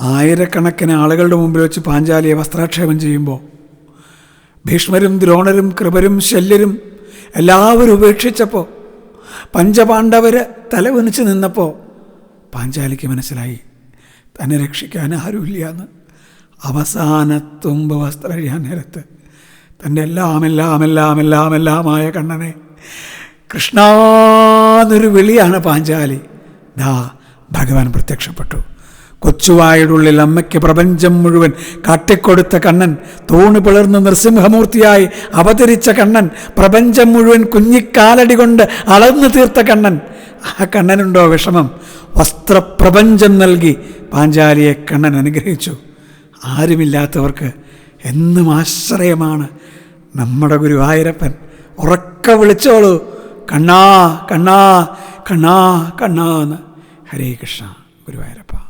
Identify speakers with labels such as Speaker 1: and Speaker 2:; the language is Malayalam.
Speaker 1: ആയിരക്കണക്കിന് ആളുകളുടെ മുമ്പിൽ വെച്ച് പാഞ്ചാലിയെ വസ്ത്രാക്ഷേപം ചെയ്യുമ്പോൾ ഭീഷ്മരും ദ്രോണരും കൃപരും ശല്യരും എല്ലാവരും ഉപേക്ഷിച്ചപ്പോൾ പഞ്ചപാണ്ഡവർ തലവനിച്ച് നിന്നപ്പോൾ പാഞ്ചാലിക്ക് മനസ്സിലായി തന്നെ രക്ഷിക്കാൻ ആരുമില്ല എന്ന് അവസാന തുമ്പ് വസ്ത്രഴിയാൻ നേരത്ത് തന്റെ എല്ലാം എല്ലാം എല്ലാം എല്ലാം എല്ലാമായ കണ്ണനെ കൃഷ്ണാന്നൊരു വിളിയാണ് പാഞ്ചാലി. ദാ ഭഗവാൻ പ്രത്യക്ഷപ്പെട്ടു. കൊച്ചുവായുടെ ഉള്ളിൽ അമ്മയ്ക്ക് പ്രപഞ്ചം മുഴുവൻ കാട്ടിക്കൊടുത്ത കണ്ണൻ തൂണ് പിളർന്ന് നൃസിംഹമൂർത്തിയായി അവതരിച്ച കണ്ണൻ പ്രപഞ്ചം മുഴുവൻ കുഞ്ഞിക്കാലടി കൊണ്ട് അളന്നു തീർത്ത കണ്ണൻ. ആ കണ്ണനുണ്ടോ വിഷമം? വസ്ത്രപ്രപഞ്ചം നൽകി പാഞ്ചാലിയെ കണ്ണൻ അനുഗ്രഹിച്ചു. ആരുമില്ലാത്തവർക്ക് എന്നും ആശ്രയമാണ് നമ്മുടെ ഗുരുവായൂരപ്പൻ ഉറക്ക വിളിച്ചോളൂ കണ്ണാ കണ്ണാ കണ്ണാ കണ്ണാ എന്ന്. ഹരേ കൃഷ്ണ ഗുരുവായൂരപ്പ